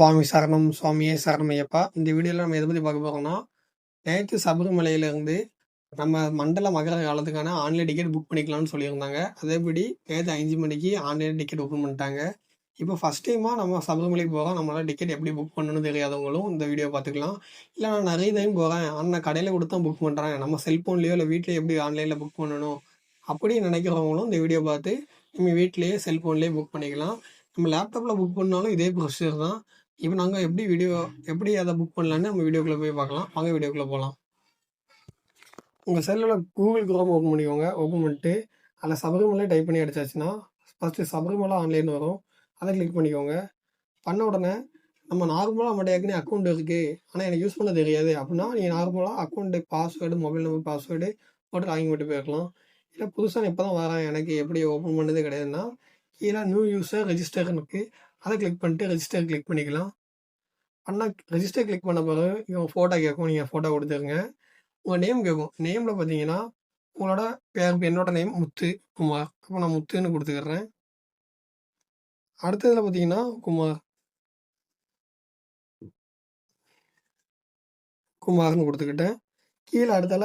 சுவாமி சரணம் சுவாமியே சரணமையப்பா. இந்த வீடியோவில் நம்ம எதை பற்றி பார்க்க போகிறோம்னா நேற்று சபரிமலையிலேருந்து நம்ம மண்டல மகர காலத்துக்கான ஆன்லைன் டிக்கெட் புக் பண்ணிக்கலாம்னு சொல்லியிருந்தாங்க. அதேபடி நேற்று அஞ்சு மணிக்கு ஆன்லைன் டிக்கெட் ஓப்பன் பண்ணிட்டாங்க. இப்போ ஃபஸ்ட் டைமாக நம்ம சபரிமலைக்கு போகிறோம் நம்மளால் டிக்கெட் எப்படி புக் பண்ணணும்னு தெரியாதவங்களும் இந்த வீடியோ பார்த்துக்கலாம். இல்லை நான் நிறைய டைம் போகிறேன் ஆனால் நான் கடையில் கொடுத்து தான் புக் பண்ணுறேன் நம்ம செல்ஃபோன்லேயோ இல்லை வீட்டில் எப்படி ஆன்லைனில் புக் பண்ணணும் அப்படி நினைக்கிறவங்களும் இந்த வீடியோ பார்த்து நம்ம வீட்டிலேயே செல்ஃபோன்லேயே புக் பண்ணிக்கலாம். நம்ம லேப்டாப்பில் புக் பண்ணாலும் இதே ப்ரொசீஜர் தான். இப்போ நாங்கள் எப்படி வீடியோ எப்படி அதை புக் பண்ணலான்னு நம்ம வீடியோக்குள்ளே போய் பார்க்கலாம். வாங்க வீடியோக்குள்ளே போகலாம் உங்கள் செல்லில் கூகுள் குரோம் ஓப்பன் பண்ணிக்கோங்க. ஓப்பன் பண்ணிட்டு அதில் சபரிமலை டைப் பண்ணி அடிச்சாச்சுன்னா ஃபஸ்ட்டு சபரிமலை ஆன்லைன் வரும். அதை கிளிக் பண்ணிக்கோங்க. பண்ண உடனே நம்ம நார்மலாக நம்மகிட்ட ஏற்கனவே அக்கௌண்ட் இருக்குது ஆனால் எனக்கு யூஸ் பண்ண தெரியாது. அப்படின்னா நீங்கள் நார்மலாக account password mobile number password போட்டு லாகின் பண்ணிட்டு போயிருக்கலாம் இல்லை புதுசாக இப்போ தான் வரேன். எனக்கு எப்படி ஓப்பன் பண்ணது கிடையாதுன்னா கீழே நியூ யூஸர் ரெஜிஸ்டர்னு இருக்குது அதை கிளிக் பண்ணிட்டு ரெஜிஸ்டர் கிளிக் பண்ணிக்கலாம். ஆனால் ரெஜிஸ்டர் கிளிக் பண்ண பிறகு இவன் ஃபோட்டோ கேட்கும் நீங்கள் ஃபோட்டோ கொடுத்துருங்க. உங்கள் நேம் கேட்கும் நேமில் பார்த்தீங்கன்னா உங்களோட பேர் என்னோட நேம் முத்து குமார். அப்போ நான் முத்துன்னு கொடுத்துக்கிறேன். அடுத்ததில் பார்த்தீங்கன்னா குமார். குமார்னு கொடுத்துக்கிட்டேன். கீழே அடுத்தால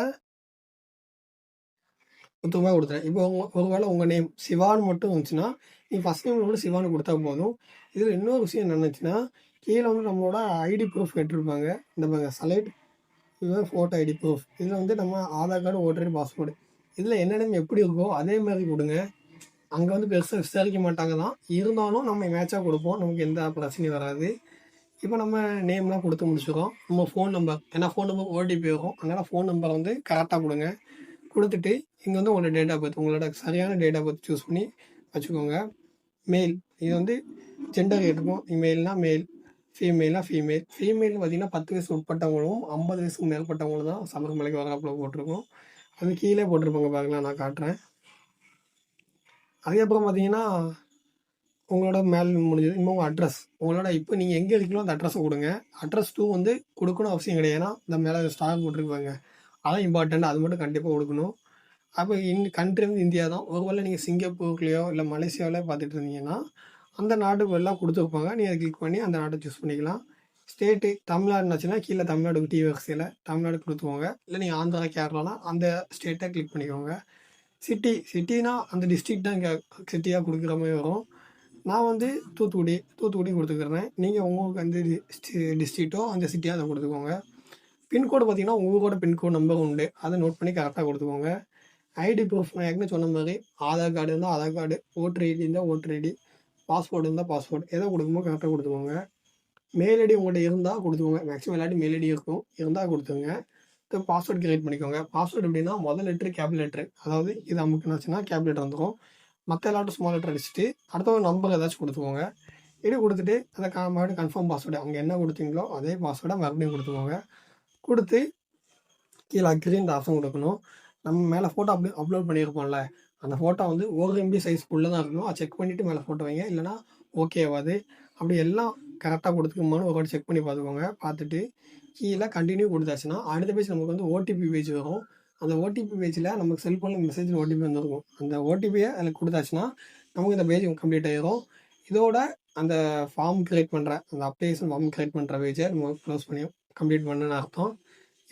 மொத்தமாக கொடுத்துறேன் இப்போ உங்கள் ஒருவேளை உங்கள் நேம் சிவான்னு மட்டும் இருந்துச்சுன்னா நீ ஃபஸ்ட் நேம் கூட சிவான்னு கொடுத்தா போதும். இதில் இன்னொரு விஷயம் என்னச்சுன்னா கீழே வந்து நம்மளோட ஐடி ப்ரூஃப் கேட்டிருப்பாங்க. இந்த பாருங்க சலைட் இதுதான் ஃபோட்டோ ஐடி ப்ரூஃப் இதில் வந்து நம்ம Aadhaar card voter passport passport இதில் என்ன நேம் எப்படி இருக்கோ அதே மாதிரி கொடுங்க. அங்கே வந்து பெருசாக விசாரிக்க மாட்டாங்க தான் இருந்தாலும் நம்ம மேட்சாக கொடுப்போம். நமக்கு எந்த பிரச்சனையும் வராது. இப்போ நம்ம நேம்லாம் கொடுத்து முடிச்சுக்கோம் நம்ம ஃபோன் நம்பர் ஏன்னா ஃபோன் நம்பர் ஓடிபி வரும். அதனால் ஃபோன் நம்பரை வந்து கரெக்டாக கொடுங்க. கொடுத்துட்டு இங்கே வந்து உங்களோட டேட் ஆஃப் பர்த் உங்களோட சரியான டேட் ஆஃப் பர்த் சூஸ் பண்ணி வச்சுக்கோங்க. மெயில் இது வந்து ஜெண்டர் இருக்கும் இமெயில்னா மெயில் ஃபீமேல்னா ஃபீமேல் ஃபீமேல் பார்த்தீங்கன்னா பத்து வயசு உட்பட்டவங்களும் ஐம்பது வயசுக்கு மேற்பட்டவங்களும் தான் சபரிமலைக்கு வராப்பில் போட்டிருக்கோம். அது கீழே போட்டிருப்பாங்க பாருங்களா நான் காட்டுறேன். அதுக்கப்புறம் பார்த்தீங்கன்னா உங்களோட மேல் முடிஞ்சது. இன்னும் உங்கள் அட்ரஸ் உங்களோட இப்போ நீங்கள் எங்கே இருக்கீங்களோ அந்த அட்ரஸை கொடுங்க. அட்ரஸ் டூ வந்து கொடுக்கணும் அவசியம் கிடையாது. ஏன்னா இந்த மேலே ஸ்டார் போட்டிருப்பாங்க. அதான் இம்பார்ட்டண்ட் அது மட்டும் கண்டிப்பாக கொடுக்கணும். அப்போ இன் கண்ட்ரி வந்து இந்தியா தான் ஒருவேளை நீங்கள் சிங்கப்பூர்லேயோ இல்லை மலேசியாவிலே பார்த்துட்டு இருந்தீங்கன்னா அந்த நாடு எல்லாம் கொடுத்துருப்பாங்க. நீங்கள் அதை கிளிக் பண்ணி அந்த நாட்டை சூஸ் பண்ணிக்கலாம். ஸ்டேட்டு தமிழ்நாடுனாச்சுன்னா கீழே தமிழ்நாடு டிவிஎக்ஸில் தமிழ்நாடு கொடுத்துக்கோங்க. இல்லை நீங்கள் ஆந்திரா கேரளானா அந்த ஸ்டேட்டை கிளிக் பண்ணிக்கோங்க. சிட்டி சிட்டினா அந்த டிஸ்ட்ரிக்ட் தான் இங்கே சிட்டியாக கொடுக்குற மாதிரி வரும். நான் வந்து தூத்துக்குடி தூத்துக்குடி கொடுத்துக்கிறேன். நீங்கள் உங்களுக்கு அந்த டிஸ்ட்ரிக்ட்டோ அந்த சிட்டியாக அதை கொடுத்துக்கோங்க. பின்கோடு பார்த்தீங்கன்னா உங்களோட பின்கோடு நம்பர் உண்டு. அதை நோட் பண்ணி கரெக்டாக கொடுத்துக்கோங்க. ஐடி ப்ரூஃப் நான் ஏற்கனவே சொன்ன மாதிரி ஆதார் கார்டு இருந்தால் ஆதார் கார்டு ஓட்டர் ஐடி இருந்தால் ஓட்டர் ஐடி பாஸ்போர்ட் இருந்தால் பாஸ்போர்ட் எதை கொடுக்குமோ கரெக்டாக கொடுத்துக்கோங்க. மெயில் ஐடி உங்கள்கிட்ட இருந்தால் கொடுத்துக்கோங்க. மேக்ஸிமம் எல்லாட்டி மெயில் ஐடி இருக்கும். இருந்தால் கொடுத்துங்க பாஸ்வேர்ட் கிரியேட் பண்ணிக்கோங்க. பாஸ்வேர்டு எப்படின்னா முதல் லெட்ரு கேபிள் லெட்ரு அதாவது இது அமுக்குனாச்சுன்னா கேபிள் லெட்டர் வந்துடும் மற்ற எல்லாட்டும் ஸ்மால் லெட்டர் அடிச்சுட்டு அடுத்த ஒரு நம்பர் ஏதாச்சும் கொடுத்துக்கோங்க. இது கொடுத்துட்டு அதை மறுபடியும் கன்ஃபார்ம் பாஸ்வேர்டு அவங்க என்ன கொடுத்தீங்களோ அதே பாஸ்வேர்டை மறுபடியும் கொடுத்துக்கோங்க. கொடுத்து கீழே அக்ரின்ற ஆப்ஷன் கொடுக்கணும். நம்ம மேலே ஃபோட்டோ அப்ளோ அப்லோட் பண்ணியிருப்போம்ல அந்த ஃபோட்டோ வந்து ஒரு எம்பி சைஸ்க்குள்ளே தான் இருக்கணும். அதை செக் பண்ணிவிட்டு மேலே ஃபோட்டோ வைங்க. இல்லைனா ஓகேவாது அப்படி எல்லாம் கரெக்டாக கொடுத்துக்குமான்னு ஒரு வாட்டி செக் பண்ணி பார்த்துக்கோங்க. பார்த்துட்டு கீழே கண்டினியூ கொடுத்தாச்சுன்னா அடுத்த பேஜ் நமக்கு வந்து ஓடிபி பேஜ் வரும். அந்த ஓடிபி பேஜில் நமக்கு செல்ஃபோனில் மெசேஜ் ஓடிபி வந்துருக்கும். அந்த ஓடிபியை அதில் கொடுத்தாச்சுன்னா நமக்கு இந்த பேஜ் கம்ப்ளீட் ஆகிரும் இதோட அந்த ஃபார்ம் க்ரியேட் பண்ணுற அந்த அப்ளிகேஷன் ஃபார்ம் கிரியேட் பண்ணுற பேஜை நம்ம க்ளோஸ் பண்ணி கம்ப்ளீட் பண்ணுன்னு அர்த்தம்.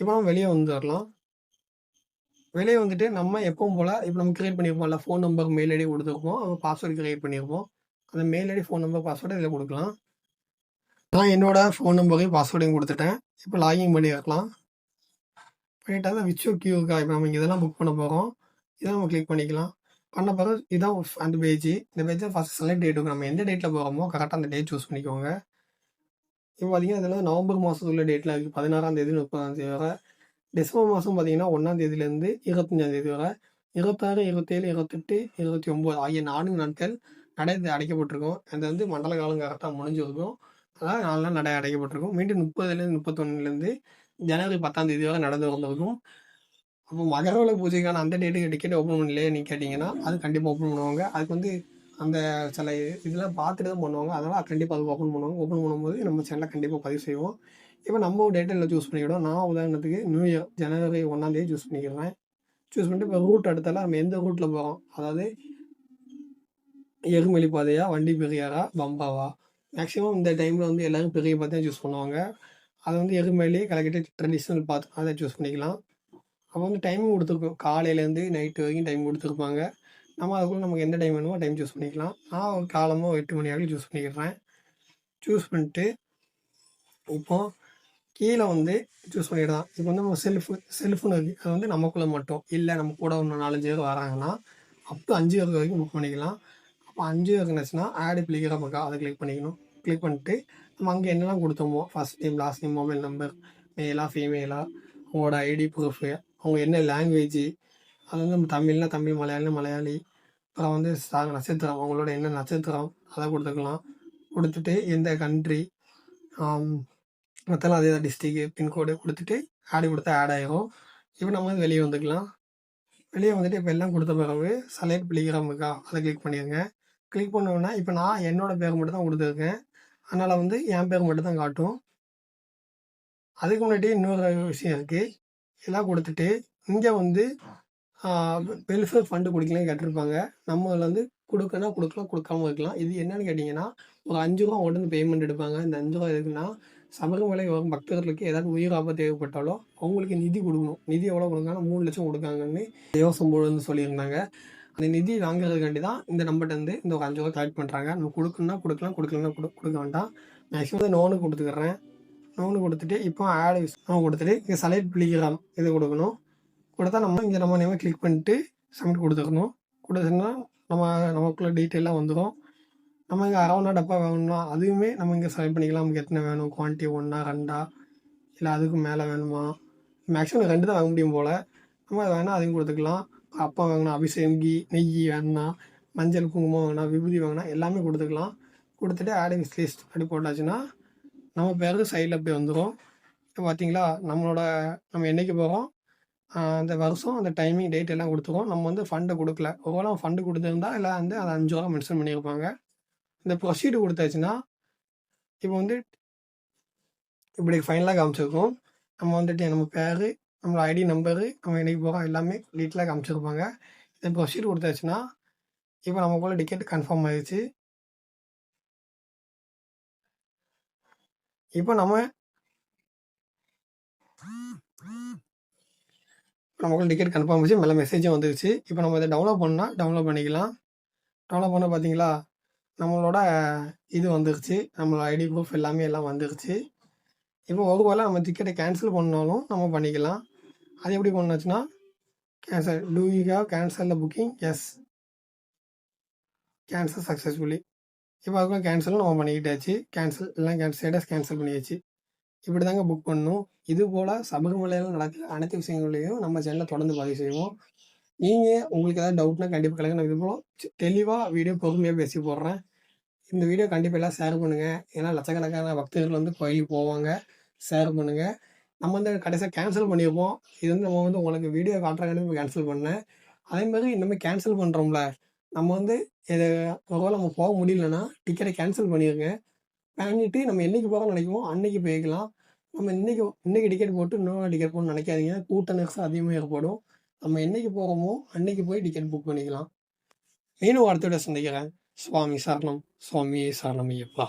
இப்போ நம்ம வெளியே வந்துடலாம் வெளியே வந்துட்டு நம்ம எப்பவும் போல் இப்போ நம்ம க்ரியேட் பண்ணியிருப்போம்ல ஃபோன் நம்பர் மெயில் ஐடி கொடுத்துருப்போம். நம்ம பாஸ்வேர்டு கிரியேட் பண்ணியிருப்போம் அந்த mail ID phone number password இதில் கொடுக்கலாம். நான் என்னோட ஃபோன் நம்பரையும் பாஸ்வேர்டையும் கொடுத்துட்டேன். இப்போ லாகின் பண்ணி வைக்கலாம். பண்ணிட்டா தான் விச்சோ கியூக்கா இப்போ நம்ம இதெல்லாம் புக் பண்ண போகிறோம் இதை நம்ம கிளிக் பண்ணிக்கலாம். பண்ண பிறகு இதான் அந்த பேஜ் இந்த பேஜை ஃபஸ்ட் செலக்ட் டேட் நம்ம எந்த டேட்டில் போகிறோமோ கரெக்டாக அந்த டேட் சூஸ் பண்ணிக்கோங்க. இப்போ பார்த்தீங்கன்னா இதில் நவம்பர் மாதம் டேட்டில் இருக்குது பதினாறாம் தேதி முப்பதாம் தேதி வரை டிசம்பர் மாதம் பார்த்தீங்கன்னா ஒன்றாம் தேதியிலேருந்து இருபத்தஞ்சாம் தேதி வரை இருபத்தாறு இருபத்தேழு இருபத்தெட்டு இருபத்தி ஒம்பது ஆகிய நான்கு நாட்கள் நடை அடைக்கப்பட்டிருக்கும். அது வந்து மண்டல காலம் கரெக்டாக முடிஞ்சிருக்கும். அதாவது நாலு நாள் நடை அடைக்கப்பட்டிருக்கும். மீண்டும் முப்பதுலேருந்து முப்பத்தொன்னுலேருந்து ஜனவரி பத்தாம் தேதி வரை நடந்து வந்திருக்கும் அப்போ மகரவிள பூஜைக்கான அந்த டேட்டுக்கு டிக்கெட் ஓப்பன் பண்ணலையே நீ கேட்டிங்கன்னா அது கண்டிப்பாக ஓப்பன் பண்ணுவாங்க. அதுக்கு வந்து அந்த சில இதெல்லாம் பார்த்துட்டு தான் பண்ணுவாங்க. அதனால் கண்டிப்பாக அது ஓப்பன் பண்ணுவாங்க. ஓப்பன் பண்ணும்போது நம்ம சேனலில் கண்டிப்பாக பதிவு செய்வோம். இப்போ நம்ம டேட்டில் சூஸ் பண்ணிக்கிடும் நான் உதாரணத்துக்கு நியூ இயர் ஜனவரி ஒன்றாந்தேதி சூஸ் பண்ணிக்கிறேன். சூஸ் பண்ணிட்டு இப்போ ரூட் அடுத்தால நம்ம எந்த ரூட்டில் போகிறோம் அதாவது எருமலி பாதையா வண்டி பெரியாரா பம்பாவா? மேக்ஸிமம் இந்த டைமில் வந்து எல்லோரும் பெரிய பாத் தான் சூஸ் பண்ணுவாங்க. அதை வந்து எருமலி கலக்கிட்டு ட்ரெடிஷ்னல் பாத் அதை சூஸ் பண்ணிக்கலாம். அப்போ வந்து டைமும் கொடுத்துருக்கோம். காலையிலேருந்து நைட்டு வரைக்கும் டைம் கொடுத்துருப்பாங்க. நம்ம அதுக்குள்ளே நமக்கு எந்த டைம் வேணுமோ டைம் சூஸ் பண்ணிக்கலாம். நான் ஒரு காலமோ எட்டு மணி வரைக்கும் சூஸ் பண்ணிக்கிறேன். சூஸ் பண்ணிட்டு இப்போது கீழே வந்து சூஸ் பண்ணிடலாம் இப்போ வந்து நம்ம செல்ஃபு செல்ஃபுன்னு இருக்குது அது வந்து நமக்குள்ளே மட்டும். இல்லை நம்ம கூட ஒன்று நாலஞ்சு பேர் வராங்கன்னா அப் டு அஞ்சு பேருக்கு வரைக்கும் புக் பண்ணிக்கலாம். அப்போ அஞ்சு பேர் இருந்துச்சுன்னா ஆடு பிளிக்கிற பக்கம் அதை கிளிக் பண்ணிக்கணும். கிளிக் பண்ணிட்டு நம்ம அங்கே என்னெல்லாம் கொடுத்தோமோ first name last name mobile number மேலா ஃபீமேலா அவங்களோட ஐடி ப்ரூஃபு அவங்க என்ன லாங்குவேஜ் அது வந்து நம்ம தமிழ்னா தமிழ் மலையாளி மலையாளி அப்புறம் வந்து சா- நட்சத்திரம் அவங்களோட என்ன நட்சத்திரம் அதை கொடுத்துக்கலாம். கொடுத்துட்டு எந்த கண்ட்ரி மற்றெல்லாம் அதே தான் டிஸ்ட்ரிக்கு பின்கோடு கொடுத்துட்டு ஆடு கொடுத்தா ஆட் ஆகிரும் இப்போ நம்ம வந்து வெளியே வந்துக்கலாம். வெளியே வந்துட்டு இப்போ எல்லாம் கொடுத்த பிறகு செலக்ட் பிளிகிராம் இருக்கா? அதை கிளிக் பண்ணிடுங்க கிளிக் பண்ணோன்னா இப்போ நான் என்னோடய பேர் மட்டும் தான் கொடுத்துருக்கேன். அதனால் வந்து என் பேர் மட்டும் தான் காட்டும். அதுக்கு முன்னாடி இன்னொரு விஷயம் இருக்குது எல்லாம் கொடுத்துட்டு இங்கே வந்து வெல்ஃபேர் ஃபண்டு கொடுக்கலாம் கேட்டிருப்பாங்க. நம்ம அதில் வந்து கொடுக்கனா கொடுக்கலாம் கொடுக்காம இருக்கலாம். இது என்னன்னு கேட்டிங்கன்னா ஒரு அஞ்சு ரூபா உடனே பேமெண்ட் எடுப்பாங்க. இந்த அஞ்சு ரூபா எதுக்குன்னா சபரிமலை வரும் பக்தர்களுக்கு ஏதாவது உயிர் ஆபத்து தேவைப்பட்டாலோ அவங்களுக்கு நிதி கொடுக்கணும். நிதி எவ்வளோ கொடுக்காங்கன்னா மூணு லட்சம் கொடுக்காங்கன்னு தேவசம்போடு சொல்லியிருந்தாங்க. அந்த நிதி வாங்குறதுக்காண்டி தான் இந்த நம்பர்ட்ட வந்து இந்த ஒரு அஞ்சு ரூபா கலெக்ட் பண்ணுறாங்க நம்ம கொடுக்கணும்னா கொடுக்கலாம் கொடுக்கலன்னா கொடு கொடுக்க வேண்டாம். மேக்ஸிமம் நோனு கொடுத்துக்கிறேன். நோனு கொடுத்துட்டு இப்போ ஆடு நோன் கொடுத்துட்டு இங்கே செலக்ட் பிளிகிராம் இது கொடுக்கணும். கொடுத்தா நம்ம இங்கே நம்ம நேமாக கிளிக் பண்ணிட்டு சப்மிட் கொடுத்துக்கணும். கொடுத்தோம்னா நம்ம நமக்குள்ள டீட்டெயிலாக வந்துடும் நம்ம இங்கே அரவணா டப்பா வேணும்னா அதுவுமே நம்ம இங்கே செலக்ட் பண்ணிக்கலாம். நமக்கு எத்தனை வேணும்? குவான்டிட்டி ஒன்றா ரெண்டா? இல்லை அதுக்கு மேலே வேணுமா? மேக்ஸிமம் ரெண்டு தான் வாங்க முடியும் போல். நம்ம அது வேணால் அதையும் கொடுத்துக்கலாம். அப்பா வாங்கினா அபிஷேகம் கீ நெய் வேணும்னா மஞ்சள் குங்குமம் வாங்கினா விபூதி வாங்கினா எல்லாமே கொடுத்துக்கலாம். கொடுத்துட்டு ஆடிங்ஸ் லிஸ்ட் அப்படி போட்டாச்சுன்னா நம்ம பேருக்கு சைடில் அப்படியே வந்துடும் இப்போ பார்த்தீங்களா நம்மளோட நம்ம என்னைக்கு போகிறோம் அந்த வருஷம் அந்த டைமிங் டேட் எல்லாம் கொடுத்துருவோம். நம்ம வந்து ஃபண்டை கொடுக்கல. ஒவ்வொரு ஃபண்டு கொடுத்துருந்தா இல்லை வந்து அதை அஞ்சு ரூபா மென்ஷன் பண்ணியிருப்பாங்க. இந்த ப்ரொசீடு கொடுத்தாச்சுன்னா இப்போ வந்து இப்படி ஃபைனலாக காமிச்சிருக்கோம். நம்ம வந்துட்டு நம்ம பேர் நம்மளோட ஐடி நம்பரு நம்ம என்னைக்கு போகிறோம் எல்லாமே டீட்டெயிலாக காமிச்சிருப்பாங்க. இந்த ப்ரொசீடு கொடுத்தாச்சுன்னா இப்போ நமக்குள்ள டிக்கெட் கன்ஃபார்ம் ஆயிடுச்சு. இப்போ நம்ம கூட டிக்கெட் கன்ஃபார்ம் ஆச்சு மேலே மெசேஜும் வந்துருச்சு. இப்போ நம்ம இதை டவுன்லோட் பண்ணால் டவுன்லோட் பண்ணிக்கலாம். டவுன்லோட் பண்ண பார்த்தீங்களா நம்மளோட இது வந்துருச்சு. நம்மளோட ஐடி ப்ரூஃப் எல்லாமே எல்லாம் வந்துருச்சு. இப்போ ஒரு வேளை நம்ம டிக்கெட்டை கேன்சல் பண்ணாலும் நம்ம பண்ணிக்கலாம். அது எப்படி பண்ணாச்சுன்னா cancel do you have cancel the booking yes cancel successfully இப்போ அதுக்குள்ள கேன்சலும் நம்ம பண்ணிக்கிட்டாச்சு. கேன்சல் எல்லாம் கேன்சல் ஸ்டேட்டஸ் கேன்சல் பண்ணியாச்சு. இப்படி தாங்க புக் பண்ணணும். இது போல் சபரிமலையில் நடக்கிற அனைத்து விஷயங்களையும் நம்ம சேனலில் தொடர்ந்து பதிவு செய்வோம். நீங்கள் உங்களுக்கு ஏதாவது டவுட்னா கண்டிப்பாக கலங்க நான் இது போல் தெளிவாக வீடியோ பொறுமையாக பேசி போடுறேன். இந்த வீடியோ கண்டிப்பாக எல்லாம் ஷேர் பண்ணுங்கள் ஏன்னா லட்சக்கணக்கான பக்தர்கள் வந்து கோயிலுக்கு போவாங்க. ஷேர் பண்ணுங்கள் நம்ம வந்து கடைசியாக கேன்சல் பண்ணியிருப்போம் இது வந்து நம்ம வந்து உங்களுக்கு வீடியோ காட்டுறாங்கன்னு கேன்சல் பண்ணேன். அதே மாதிரி இனிமேல் கேன்சல் பண்ணுறோம்ல நம்ம வந்து இது ஒருவேளை நம்ம போக முடியலன்னா டிக்கெட்டை கேன்சல் பண்ணிடுங்க வாங்கிட்டு நம்ம என்னைக்கு போகிறோம் நினைக்குமோ அன்னைக்கு போய்க்கலாம். நம்ம இன்றைக்கி இன்றைக்கி டிக்கெட் போட்டு இன்னொரு டிக்கெட் போகணும்னு நினைக்காதீங்க. கூட்ட நெரிசல் அதிகமாக ஏற்படும். நம்ம என்னைக்கு போகிறோமோ அன்னைக்கு போய் டிக்கெட் புக் பண்ணிக்கலாம். மீண்டும் அடுத்த விட சந்திக்கிறேன். சுவாமி சரணம். சுவாமி சரணம் ஐயப்பா.